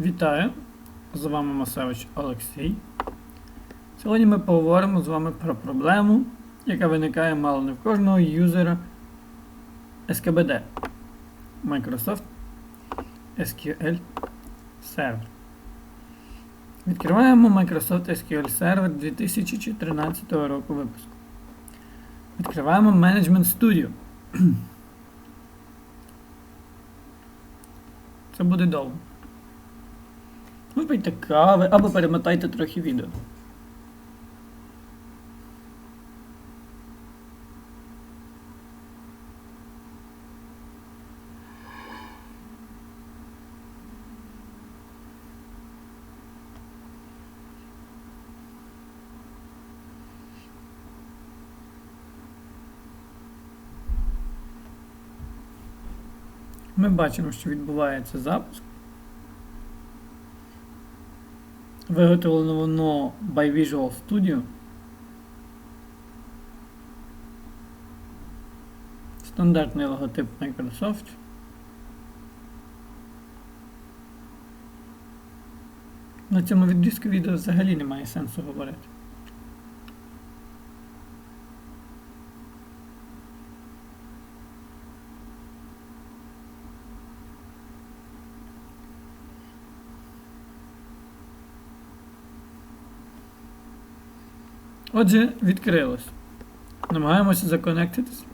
Вітаю! З вами Масевич Олексій. Сьогодні ми поговоримо з вами про проблему, яка виникає мало не в кожного юзера SKBD Microsoft SQL Server. Відкриваємо Microsoft SQL Server 2013 року випуску. Відкриваємо Management Studio. Це буде довго. Випийте кави або перемотайте трохи відео. Ми бачимо, що відбувається запуск. Виготовлено воно by Visual Studio. Стандартний логотип Microsoft. На цьому відрізку відео взагалі немає сенсу говорити. Отже, відкрилось. Намагаємося законектитись.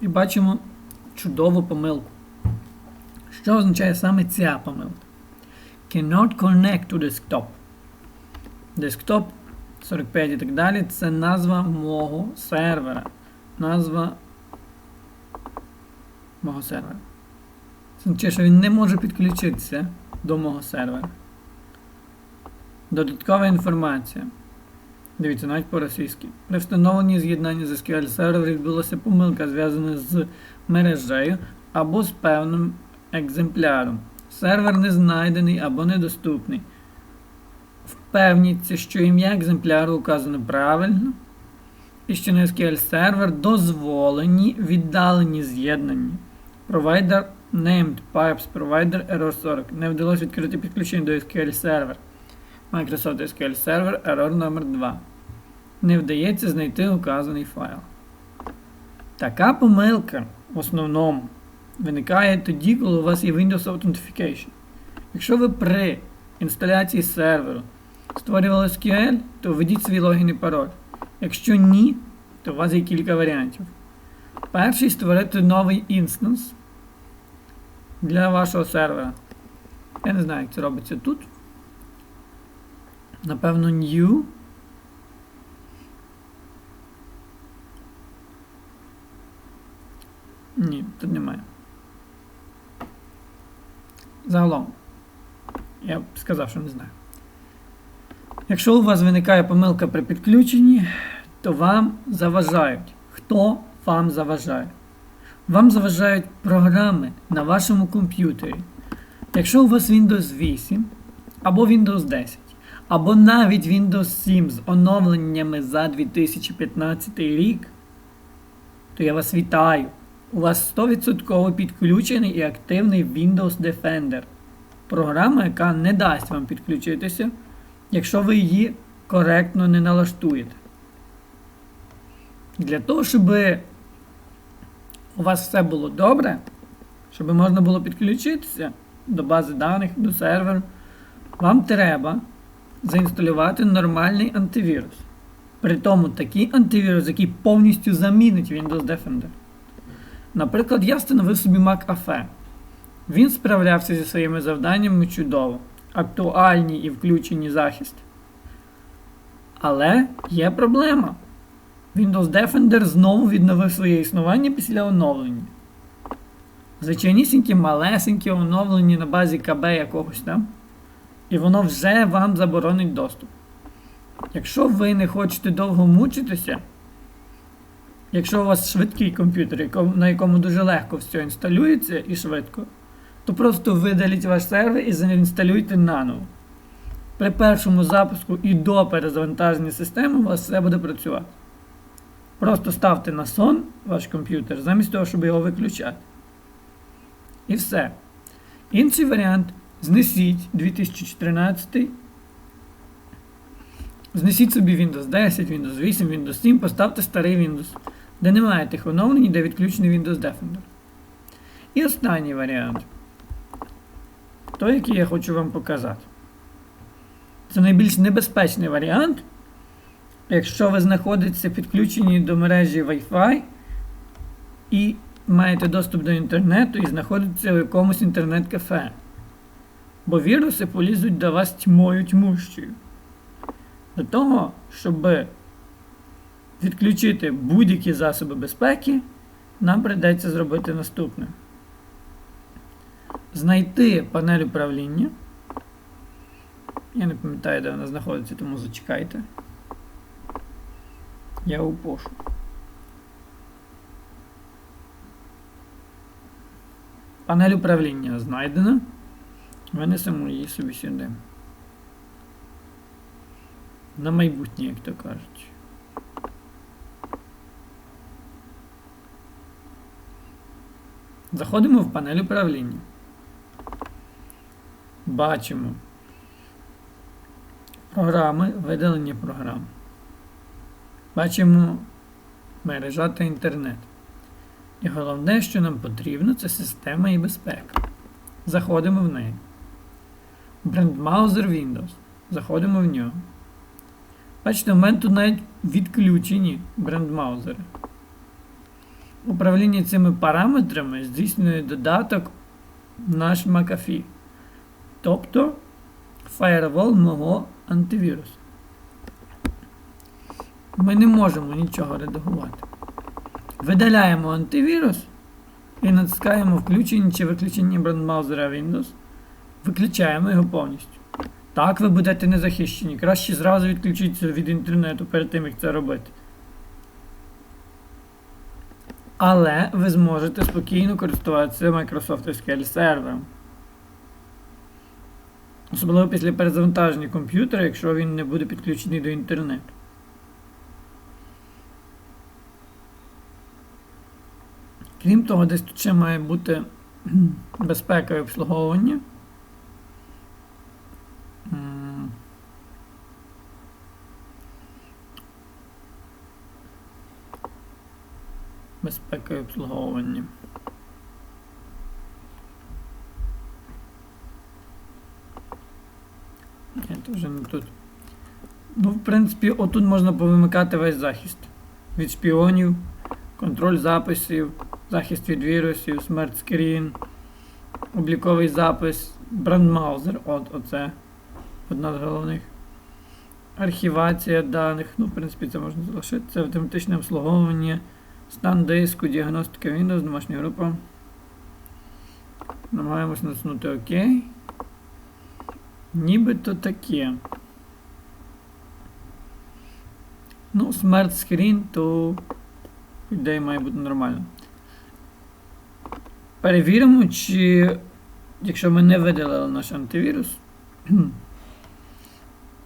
І бачимо чудову помилку. Що означає саме ця помилка? Cannot connect to desktop. Десктоп 45 і так далі це назва мого сервера. Назва мого сервера. Це означає, що він не може підключитися до мого сервера. Додаткова інформація. Дивіться, навіть по-російськи. При встановленні з'єднання з SQL сервера відбулася помилка, зв'язана з мережею або з певним екземпляром. Сервер не знайдений або недоступний. Впевніться, що ім'я екземпляру указано правильно, і що на SQL сервер дозволені віддалені з'єднання. Provider named Pipes Provider Error 40. Не вдалося відкрити підключення до SQL сервер. Microsoft SQL Server Error номер 2 Не вдається знайти указаний файл. Така помилка в основному виникає тоді, коли у вас є Windows Authentication. Якщо ви при інсталяції серверу створювали SQL, то введіть свій логін і пароль. Якщо ні, то у вас є кілька варіантів. Перший створити новий інстанс для вашого сервера. Я не знаю, як це робиться тут. Напевно, new. Ні, тут немає. Загалом. Я б сказав, що не знаю. Якщо у вас виникає помилка при підключенні, то вам заважають. Хто вам заважає? Вам заважають програми на вашому комп'ютері. Якщо у вас Windows 8 або Windows 10, або навіть Windows 7 з оновленнями за 2015 рік, то я вас вітаю. У вас 100% підключений і активний Windows Defender. Програма, яка не дасть вам підключитися, якщо ви її коректно не налаштуєте. Для того, щоб у вас все було добре, щоб можна було підключитися до бази даних, до серверу, вам треба заінсталювати нормальний антивірус. При тому такий антивірус, який повністю замінить Windows Defender. Наприклад, я встановив собі McAfee. Він справлявся зі своїми завданнями чудово, актуальні і включені захист. Але є проблема. Windows Defender знову відновив своє існування після оновлення. Звичайнісінькі малесенькі оновлення на базі КБ якогось там. І воно вже вам заборонить доступ. Якщо ви не хочете довго мучитися, якщо у вас швидкий комп'ютер, на якому дуже легко все інсталюється і швидко, то просто видаліть ваш сервер і заінсталюйте наново. При першому запуску і до перезавантаження системи у вас все буде працювати. Просто ставте на сон ваш комп'ютер, замість того, щоб його виключати. І все. Інший варіант знесіть 2014. Знесіть собі Windows 10, Windows 8, Windows 7, поставте старий Windows, де немає тих оновлень, де відключений Windows Defender. І останній варіант. Той, який я хочу вам показати. Це найбільш небезпечний варіант, якщо ви знаходитеся підключені до мережі Wi-Fi і маєте доступ до інтернету і знаходитеся в якомусь інтернет-кафе. Бо віруси полізуть до вас тьмою тьмущою. До того, щоб відключити будь-які засоби безпеки, нам прийдеться зробити наступне. Знайти панель управління. Я не пам'ятаю, де вона знаходиться, тому зачекайте. Я у пошуку. Панель управління знайдена. Винесемо її собі сюди. На майбутнє, як то кажуть. Заходимо в панель управління. Бачимо програми, видалення програм. Бачимо мережа та інтернет. І головне, що нам потрібно, це система і безпека. Заходимо в неї. Брендмаузер Windows. Заходимо в нього. Бачите, в мене тут навіть відключені брендмаузери. Управління цими параметрами здійснює додаток наш McAfee. Тобто фаєрвол мого антивірусу. Ми не можемо нічого редагувати. Видаляємо антивірус і натискаємо включення чи виключення брендмаузера Windows. Виключаємо його повністю. Так, ви будете не захищені. Краще зразу відключіться від інтернету перед тим, як це робити. Але ви зможете спокійно користуватися Microsoft SQL сервером. Особливо після перезавантаження комп'ютера, якщо він не буде підключений до інтернету. Крім того, десь тут ще має бути безпека і обслуговування. Безпека і обслуговування. Це вже не тут. Ну, в принципі, отут можна повимикати весь захист. Від шпіонів, контроль записів, захист від вірусів, смерть скрін, обліковий запис, брандмаузер, от оце одна з головних. Архівація даних, ну, в принципі, це можна залишити. Це автоматичне обслуговування, стан диску, діагностика Windows, домашня група. Намагаємось натиснути ОК. Нібито таке. Ну, смерть скрін, то ідея має бути нормально. Перевіримо, чи якщо ми не видалили наш антивірус.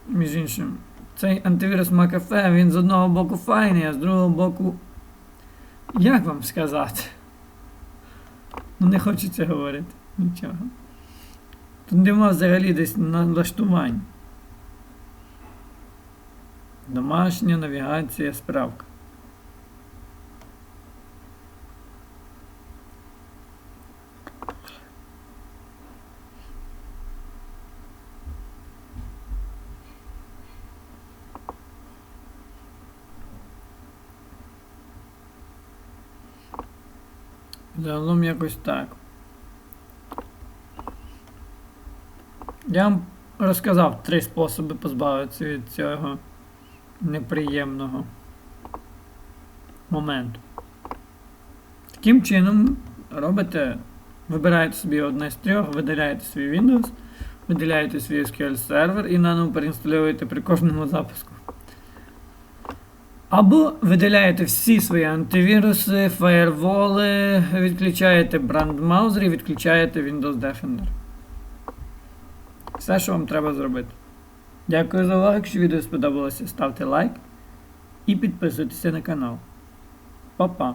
Між іншим, цей антивірус McAfee, він з одного боку файний, а з другого боку. Як вам сказати? Ну, не хочеться говорити. Нічого. Тут нема взагалі десь налаштувань. Домашня навігація, справка. Загалом якось так. Я вам розказав три способи позбавитися від цього неприємного моменту. Таким чином робите, вибираєте собі одне з трьох, видаляєте свій Windows, видаляєте свій SQL сервер і наново переінсталюєте при кожному запуску. Або видаляєте всі свої антивіруси, фаєрволи, відключаєте брандмаузер і відключаєте Windows Defender. Все, що вам треба зробити. Дякую за увагу. Якщо відео сподобалося, ставте лайк і підписуйтесь на канал. Па-па!